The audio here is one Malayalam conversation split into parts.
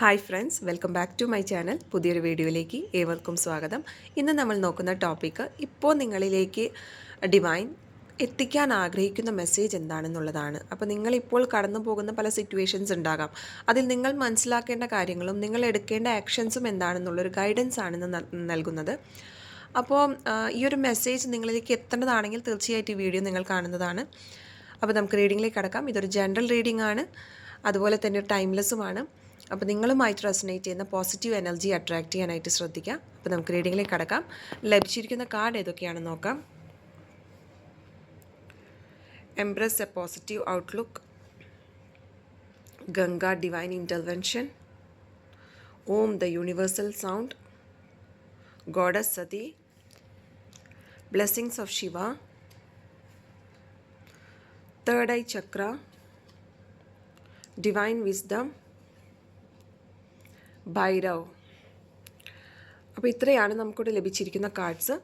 Hi friends welcome back to my channel പുതിയൊരു വീഡിയോയിലേക്ക് ഏവർക്കും സ്വാഗതം. ഇന്ന് നമ്മൾ നോക്കുന്ന ടോപ്പിക്ക് ഇപ്പോൾ നിങ്ങളിലേക്ക് ഡിവൈൻ എത്തിക്കാൻ ആഗ്രഹിക്കുന്ന മെസ്സേജ് എന്താണെന്നുള്ളതാണ്. അപ്പോൾ നിങ്ങളിപ്പോൾ കടന്നു പോകുന്ന പല സിറ്റുവേഷൻസ് ഉണ്ടാകാം. അതിൽ നിങ്ങൾ മനസ്സിലാക്കേണ്ട കാര്യങ്ങളും നിങ്ങൾ എടുക്കേണ്ട ആക്ഷൻസും എന്താണെന്നുള്ളൊരു ഗൈഡൻസ് ആണ് നൽകുന്നത്. അപ്പോൾ ഈ ഒരു മെസ്സേജ് നിങ്ങളിലേക്ക് എത്തേണ്ടതാണെങ്കിൽ തീർച്ചയായിട്ടും ഈ വീഡിയോ നിങ്ങൾ കാണുന്നതാണ്. അപ്പോൾ നമുക്ക് റീഡിങ്ങിലേക്ക് കടക്കാം. ഇതൊരു ജനറൽ റീഡിംഗ് ആണ്. അതുപോലെ തന്നെ ടൈംലെസ്സുമാണ് അപ്പോൾ നിങ്ങളുമായിട്ട് റെസനേറ്റ് ചെയ്യുന്ന പോസിറ്റീവ് എനർജി അട്രാക്റ്റ് ചെയ്യാനായിട്ട് ശ്രദ്ധിക്കാം അപ്പോൾ നമുക്ക് റീഡിങ്ങിലേക്ക് കടക്കാം. ലഭിച്ചിരിക്കുന്ന കാർഡ് ഏതൊക്കെയാണെന്ന് നോക്കാം. Embrace a positive outlook Ganga divine intervention Om the universal sound goddess Sati blessings of Shiva third eye chakra divine wisdom Bhairav. അപ്പോൾ ഇത്രയാണ് നമുക്കിവിടെ ലഭിച്ചിരിക്കുന്ന കാർഡ്സ്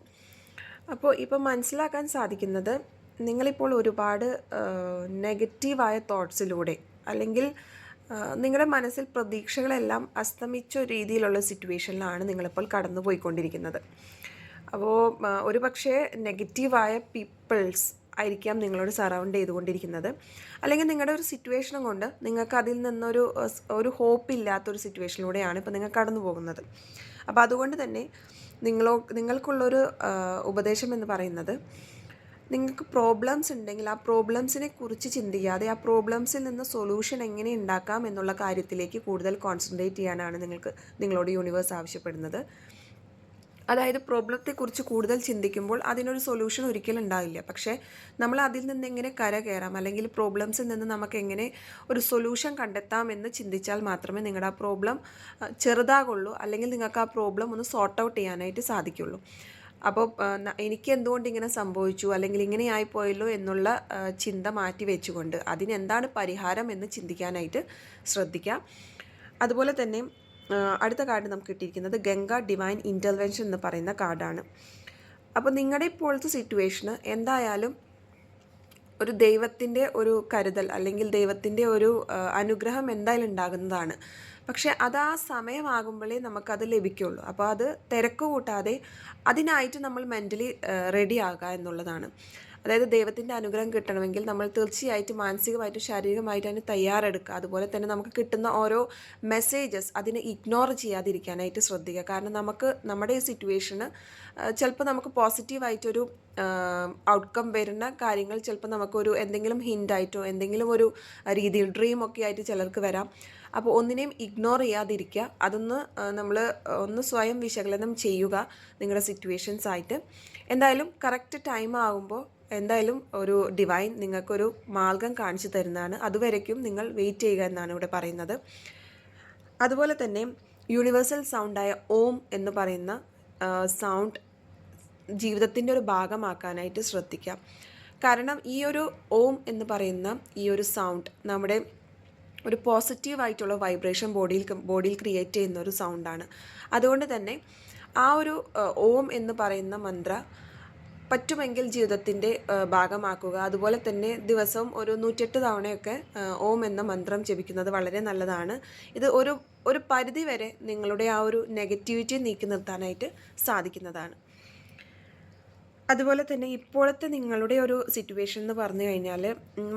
അപ്പോൾ ഇപ്പോൾ മനസ്സിലാക്കാൻ സാധിക്കുന്നത് നിങ്ങളിപ്പോൾ ഒരുപാട് നെഗറ്റീവായ തോട്ട്സിലൂടെ അല്ലെങ്കിൽ നിങ്ങളുടെ മനസ്സിൽ പ്രതീക്ഷകളെല്ലാം അസ്തമിച്ച രീതിയിലുള്ള സിറ്റുവേഷനിലാണ് നിങ്ങളിപ്പോൾ കടന്നു പോയിക്കൊണ്ടിരിക്കുന്നത് അപ്പോൾ ഒരു പക്ഷേ നെഗറ്റീവായ പീപ്പിൾസ് ആയിരിക്കാം നിങ്ങളോട് സറൗണ്ട് ചെയ്തുകൊണ്ടിരിക്കുന്നത്. അല്ലെങ്കിൽ നിങ്ങളുടെ ഒരു സിറ്റുവേഷനും കൊണ്ട് നിങ്ങൾക്ക് അതിൽ നിന്നൊരു ഒരു ഹോപ്പ് ഇല്ലാത്തൊരു സിറ്റുവേഷനിലൂടെയാണ് ഇപ്പോൾ നിങ്ങൾ കടന്നു പോകുന്നത്. അപ്പോൾ അതുകൊണ്ട് തന്നെ നിങ്ങളോ നിങ്ങൾക്കുള്ളൊരു ഉപദേശം എന്ന് പറയുന്നത് നിങ്ങൾക്ക് പ്രോബ്ലംസ് ഉണ്ടെങ്കിൽ ആ പ്രോബ്ലംസിനെ കുറിച്ച് ചിന്തിക്കാതെ ആ പ്രോബ്ലംസിൽ നിന്ന് സൊല്യൂഷൻ എങ്ങനെ ഉണ്ടാക്കാം എന്നുള്ള കാര്യത്തിലേക്ക് കൂടുതൽ കോൺസെൻട്രേറ്റ് ചെയ്യാനാണ് നിങ്ങൾക്ക് നിങ്ങളോട് യൂണിവേഴ്സ് ആവശ്യപ്പെടുന്നത്. അതായത് പ്രോബ്ലത്തെക്കുറിച്ച് കൂടുതൽ ചിന്തിക്കുമ്പോൾ അതിനൊരു സൊല്യൂഷൻ ഒരിക്കലും ഉണ്ടാവില്ല. പക്ഷേ നമ്മൾ അതിൽ നിന്ന് എങ്ങനെ കര കയറാം? അല്ലെങ്കിൽ പ്രോബ്ലംസിൽ നിന്ന് നമുക്ക് എങ്ങനെ ഒരു സൊല്യൂഷൻ കണ്ടെത്താം എന്ന് ചിന്തിച്ചാൽ മാത്രമേ നിങ്ങളുടെ ആ പ്രോബ്ലം ചെറുതാകുള്ളൂ. അല്ലെങ്കിൽ നിങ്ങൾക്ക് ആ പ്രോബ്ലം ഒന്ന് സോർട്ട് ഔട്ട് ചെയ്യാനായിട്ട് സാധിക്കുള്ളൂ. അപ്പോൾ എനിക്ക് എന്തുകൊണ്ട് ഇങ്ങനെ സംഭവിച്ചു? അല്ലെങ്കിൽ ഇങ്ങനെ ആയിപ്പോയല്ലോ എന്നുള്ള ചിന്ത മാറ്റി വെച്ചുകൊണ്ട് അതിനെന്താണ് പരിഹാരം എന്ന് ചിന്തിക്കാനായിട്ട് ശ്രദ്ധിക്കാം. അതുപോലെ തന്നെ അടുത്ത കാർഡ് നമുക്ക് കിട്ടിയിരിക്കുന്നത് ഗംഗ ഡിവൈൻ ഇന്റർവെൻഷൻ എന്ന് പറയുന്ന കാർഡാണ്. അപ്പോൾ നിങ്ങളുടെ ഇപ്പോഴത്തെ സിറ്റുവേഷന് എന്തായാലും ഒരു ദൈവത്തിന്റെ ഒരു കരുതൽ അല്ലെങ്കിൽ ദൈവത്തിന്റെ ഒരു അനുഗ്രഹം എന്തായാലും ഉണ്ടാകുന്നതാണ്. പക്ഷെ അത് ആ സമയമാകുമ്പോഴേ നമുക്കത് ലഭിക്കുള്ളൂ. അപ്പോൾ അത് തിരക്ക് കൂട്ടാതെ അതിനായിട്ട് നമ്മൾ മെന്റലി റെഡി ആകുക എന്നുള്ളതാണ്. അതായത് ദൈവത്തിന്റെ അനുഗ്രഹം കിട്ടണമെങ്കിൽ നമ്മൾ തീർച്ചയായിട്ടും മാനസികമായിട്ടും ശാരീരികമായിട്ടും അതിന് തയ്യാറെടുക്കുക. അതുപോലെ തന്നെ നമുക്ക് കിട്ടുന്ന ഓരോ മെസ്സേജസ് അതിനെ ഇഗ്നോർ ചെയ്യാതിരിക്കാനായിട്ട് ശ്രദ്ധിക്കുക. കാരണം നമുക്ക് നമ്മുടെ ഈ സിറ്റുവേഷന് ചിലപ്പോൾ നമുക്ക് പോസിറ്റീവായിട്ടൊരു ഔട്ട്കം വരുന്ന കാര്യങ്ങൾ ചിലപ്പോൾ നമുക്കൊരു എന്തെങ്കിലും ഹിന്റായിട്ടോ എന്തെങ്കിലും ഒരു രീതിയിൽ ഡ്രീം ഒക്കെ ആയിട്ട് ചിലർക്ക് വരാം. അപ്പോൾ ഒന്നിനെയും ഇഗ്നോർ ചെയ്യാതിരിക്കുക. അതൊന്ന് നമ്മൾ ഒന്ന് സ്വയം വിശകലനം ചെയ്യുക നിങ്ങളുടെ സിറ്റുവേഷൻസ് ആയിട്ട്. എന്തായാലും കറക്റ്റ് ടൈം ആകുമ്പോൾ എന്തായാലും ഒരു ഡിവൈൻ നിങ്ങൾക്കൊരു മാർഗം കാണിച്ചു തരുന്നതാണ്. അതുവരയ്ക്കും നിങ്ങൾ വെയിറ്റ് ചെയ്യുക എന്നാണ് ഇവിടെ പറയുന്നത്. അതുപോലെ തന്നെ യൂണിവേഴ്സൽ സൗണ്ടായ ഓം എന്ന് പറയുന്ന സൗണ്ട് ജീവിതത്തിന്റെ ഒരു ഭാഗമാക്കാനായിട്ട് ശ്രദ്ധിക്കാം. കാരണം ഈ ഒരു ഓം എന്ന് പറയുന്ന ഈ ഒരു സൗണ്ട് നമ്മുടെ ഒരു പോസിറ്റീവായിട്ടുള്ള വൈബ്രേഷൻ ബോഡിയിൽ ബോഡിയിൽ ക്രിയേറ്റ് ചെയ്യുന്ന ഒരു സൗണ്ടാണ് അതുകൊണ്ട് തന്നെ ആ ഒരു ഓം എന്ന് പറയുന്ന മന്ത്ര പറ്റുമെങ്കിൽ ജീവിതത്തിന്റെ ഭാഗമാക്കുക. അതുപോലെ തന്നെ ദിവസവും ഒരു നൂറ്റെട്ട് തവണയൊക്കെ ഓം എന്ന മന്ത്രം ജപിക്കുന്നത് വളരെ നല്ലതാണ്. ഇത് ഒരു ഒരു പരിധി വരെ നിങ്ങളുടെ ആ ഒരു നെഗറ്റിവിറ്റി നീക്കി നിർത്താനായിട്ട് സാധിക്കുന്നതാണ്. അതുപോലെ തന്നെ ഇപ്പോഴത്തെ നിങ്ങളുടെ ഒരു സിറ്റുവേഷൻ എന്ന് പറഞ്ഞു കഴിഞ്ഞാൽ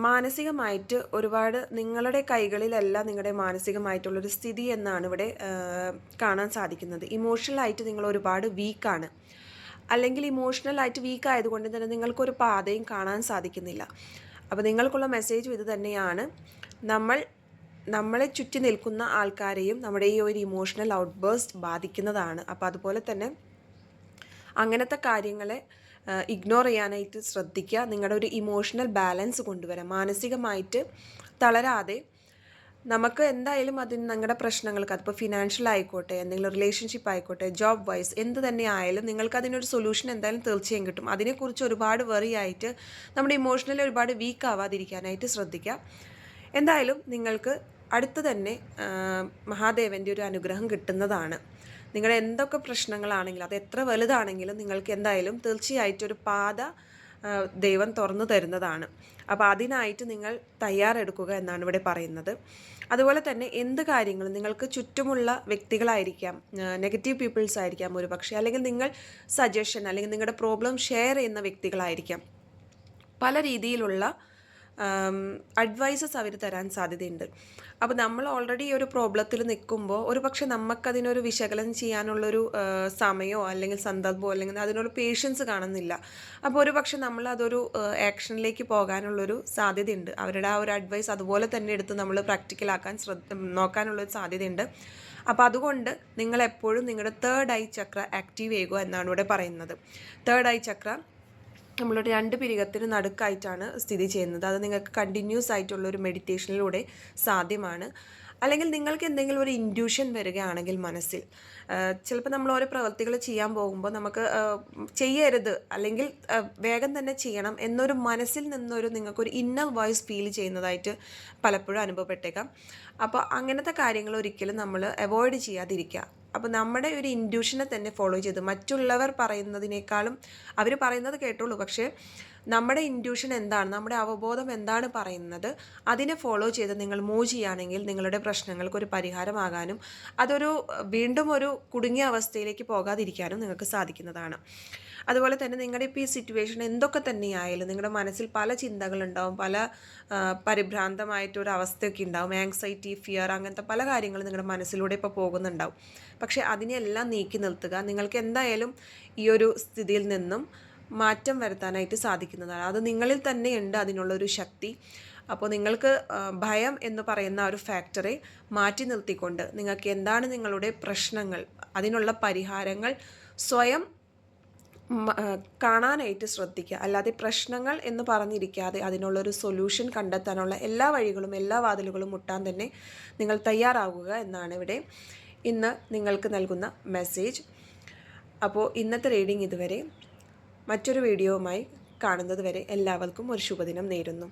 മാനസികമായിട്ട് ഒരുപാട് നിങ്ങളുടെ കൈകളിലല്ല നിങ്ങളുടെ മാനസികമായിട്ടുള്ളൊരു സ്ഥിതി എന്നാണ് ഇവിടെ കാണാൻ സാധിക്കുന്നത്. ഇമോഷണലായിട്ട് നിങ്ങൾ ഒരുപാട് വീക്കാണ് അല്ലെങ്കിൽ ഇമോഷണലായിട്ട് വീക്ക് ആയതുകൊണ്ട് തന്നെ നിങ്ങൾക്കൊരു പാതയും കാണാൻ സാധിക്കുന്നില്ല. അപ്പോൾ നിങ്ങൾക്കുള്ള മെസ്സേജും ഇത് തന്നെയാണ്. നമ്മൾ നമ്മളെ ചുറ്റി നിൽക്കുന്ന ആൾക്കാരെയും നമ്മുടെ ഈ ഒരു ഇമോഷണൽ ഔട്ട്ബേസ്റ്റ് ബാധിക്കുന്നതാണ്. അപ്പോൾ അതുപോലെ തന്നെ അങ്ങനത്തെ കാര്യങ്ങളെ ഇഗ്നോർ ചെയ്യാനായിട്ട് ശ്രദ്ധിക്കുക. നിങ്ങളുടെ ഒരു ഇമോഷണൽ ബാലൻസ് കൊണ്ടുവരാം. മാനസികമായിട്ട് തളരാതെ നമുക്ക് എന്തായാലും അതിന് നിങ്ങളുടെ പ്രശ്നങ്ങൾക്ക് അതിപ്പോൾ ഫിനാൻഷ്യൽ ആയിക്കോട്ടെ എന്തെങ്കിലും റിലേഷൻഷിപ്പ് ആയിക്കോട്ടെ ജോബ് വൈസ് എന്ത് തന്നെ ആയാലും നിങ്ങൾക്ക് അതിനൊരു സൊല്യൂഷൻ എന്തായാലും തീർച്ചയായും കിട്ടും. അതിനെക്കുറിച്ച് ഒരുപാട് വെറി ആയിട്ട് നമ്മുടെ ഇമോഷണലി ഒരുപാട് വീക്ക് ആവാതിരിക്കാനായിട്ട് ശ്രദ്ധിക്കാം എന്തായാലും നിങ്ങൾക്ക് അടുത്ത് തന്നെ മഹാദേവന്റെ ഒരു അനുഗ്രഹം കിട്ടുന്നതാണ്. നിങ്ങളുടെ എന്തൊക്കെ പ്രശ്നങ്ങളാണെങ്കിലും അത് എത്ര വലുതാണെങ്കിലും നിങ്ങൾക്ക് എന്തായാലും തീർച്ചയായിട്ടും ഒരു പാത ദൈവം തുറന്നു തരുന്നതാണ്. അപ്പോൾ അതിനായിട്ട് നിങ്ങൾ തയ്യാറെടുക്കുക എന്നാണ് ഇവിടെ പറയുന്നത്. അതുപോലെ തന്നെ എന്ത് കാര്യങ്ങളും നിങ്ങൾക്ക് ചുറ്റുമുള്ള വ്യക്തികളായിരിക്കാം നെഗറ്റീവ് പീപ്പിൾസ് ആയിരിക്കാം ഒരു പക്ഷേ അല്ലെങ്കിൽ നിങ്ങൾ സജഷൻ അല്ലെങ്കിൽ നിങ്ങളുടെ പ്രോബ്ലം ഷെയർ ചെയ്യുന്ന വ്യക്തികളായിരിക്കാം. പല രീതിയിലുള്ള അഡ്വൈസസ് അവർ തരാൻ സാധ്യതയുണ്ട്. അപ്പോൾ നമ്മൾ ഓൾറെഡി ഒരു പ്രോബ്ലത്തിൽ നിൽക്കുമ്പോൾ ഒരു പക്ഷെ നമുക്കതിനൊരു വിശകലനം ചെയ്യാനുള്ളൊരു സമയമോ അല്ലെങ്കിൽ സന്ദർഭമോ അല്ലെങ്കിൽ അതിനൊരു പേഷ്യൻസ് കാണുന്നില്ല. അപ്പോൾ ഒരു പക്ഷെ നമ്മൾ അതൊരു ആക്ഷനിലേക്ക് പോകാനുള്ളൊരു സാധ്യതയുണ്ട്. അവരുടെ ആ ഒരു അഡ്വൈസ് അതുപോലെ തന്നെ എടുത്ത് നമ്മൾ പ്രാക്ടിക്കലാക്കാൻ ശ്രദ്ധ നോക്കാനുള്ളൊരു സാധ്യതയുണ്ട്. അപ്പോൾ അതുകൊണ്ട് നിങ്ങൾ എപ്പോഴും നിങ്ങളുടെ തേർഡ് ഐ ചക്ര ആക്റ്റീവ് ചെയ്യുക എന്നാണ് ഇവിടെ പറയുന്നത്. തേർഡ് ഐ ചക്ര നമ്മളുടെ രണ്ട് പിരികത്തിന് നടുക്കായിട്ടാണ് സ്ഥിതി ചെയ്യുന്നത്. അത് നിങ്ങൾക്ക് കണ്ടിന്യൂസ് ആയിട്ടുള്ള ഒരു മെഡിറ്റേഷനിലൂടെ സാധ്യമാണ്. അല്ലെങ്കിൽ നിങ്ങൾക്ക് എന്തെങ്കിലും ഒരു ഇൻഡ്യൂഷൻ വരികയാണെങ്കിൽ മനസ്സിൽ ചിലപ്പോൾ നമ്മൾ ഓരോ പ്രവൃത്തികൾ ചെയ്യാൻ പോകുമ്പോൾ നമുക്ക് ചെയ്യരുത് അല്ലെങ്കിൽ വേഗം തന്നെ ചെയ്യണം എന്നൊരു മനസ്സിൽ നിന്നൊരു നിങ്ങൾക്കൊരു ഇന്നർ വോയിസ് ഫീൽ ചെയ്യുന്നതായിട്ട് പലപ്പോഴും അനുഭവപ്പെട്ടേക്കാം. അപ്പോൾ അങ്ങനത്തെ കാര്യങ്ങൾ ഒരിക്കലും നമ്മൾ അവോയ്ഡ് ചെയ്യാതിരിക്കുക. അപ്പോൾ നമ്മുടെ ഒരു ഇൻഡ്യൂഷനെ തന്നെ ഫോളോ ചെയ്ത് മറ്റുള്ളവർ പറയുന്നതിനേക്കാളും അവർ പറയുന്നത് കേട്ടോളൂ. പക്ഷേ നമ്മുടെ ഇൻഡ്യൂഷൻ എന്താണ് നമ്മുടെ അവബോധം എന്താണ് പറയുന്നത് അതിനെ ഫോളോ ചെയ്ത് നിങ്ങൾ മൂവ് ചെയ്യുകയാണെങ്കിൽ നിങ്ങളുടെ പ്രശ്നങ്ങൾക്ക് ഒരു പരിഹാരമാകാനും അതൊരു വീണ്ടും ഒരു കുടുങ്ങിയ അവസ്ഥയിലേക്ക് പോകാതിരിക്കാനും നിങ്ങൾക്ക് സാധിക്കുന്നതാണ്. അതുപോലെ തന്നെ നിങ്ങളുടെ ഇപ്പോൾ ഈ സിറ്റുവേഷൻ എന്തൊക്കെ തന്നെയായാലും നിങ്ങളുടെ മനസ്സിൽ പല ചിന്തകളുണ്ടാവും പല പരിഭ്രാന്തമായിട്ടൊരു അവസ്ഥയൊക്കെ ഉണ്ടാവും ആങ്സൈറ്റി ഫിയർ അങ്ങനത്തെ പല കാര്യങ്ങളും നിങ്ങളുടെ മനസ്സിലൂടെ ഇപ്പോൾ പോകുന്നുണ്ടാവും. പക്ഷേ അതിനെല്ലാം നീക്കി നിർത്തുക നിങ്ങൾക്ക് എന്തായാലും ഈ ഒരു സ്ഥിതിയിൽ നിന്നും മാറ്റം വരുത്താനായിട്ട് സാധിക്കുന്നതാണ്. അത് നിങ്ങളിൽ തന്നെയുണ്ട് അതിനുള്ളൊരു ശക്തി. അപ്പോൾ നിങ്ങൾക്ക് ഭയം എന്ന് പറയുന്ന ഒരു ഫാക്ടറെ മാറ്റി നിർത്തിക്കൊണ്ട് നിങ്ങൾക്ക് എന്താണ് നിങ്ങളുടെ പ്രശ്നങ്ങൾ അതിനുള്ള പരിഹാരങ്ങൾ സ്വയം കാണാനായിട്ട് ശ്രദ്ധിക്കുക. അല്ലാതെ പ്രശ്നങ്ങൾ എന്ന് പറഞ്ഞിരിക്കാതെ അതിനുള്ളൊരു സൊല്യൂഷൻ കണ്ടെത്താനുള്ള എല്ലാ വഴികളും എല്ലാ വാതിലുകളും മുട്ടാൻ തന്നെ നിങ്ങൾ തയ്യാറാവുക എന്നാണ് ഇവിടെ ഇന്ന് നിങ്ങൾക്ക് നൽകുന്ന മെസ്സേജ്. അപ്പോൾ ഇന്നത്തെ റീഡിംഗ് ഇതുവരെ മറ്റൊരു വീഡിയോവുമായി കാണുന്നത് വരെ എല്ലാവർക്കും ഒരു ശുഭദിനം നേരുന്നു.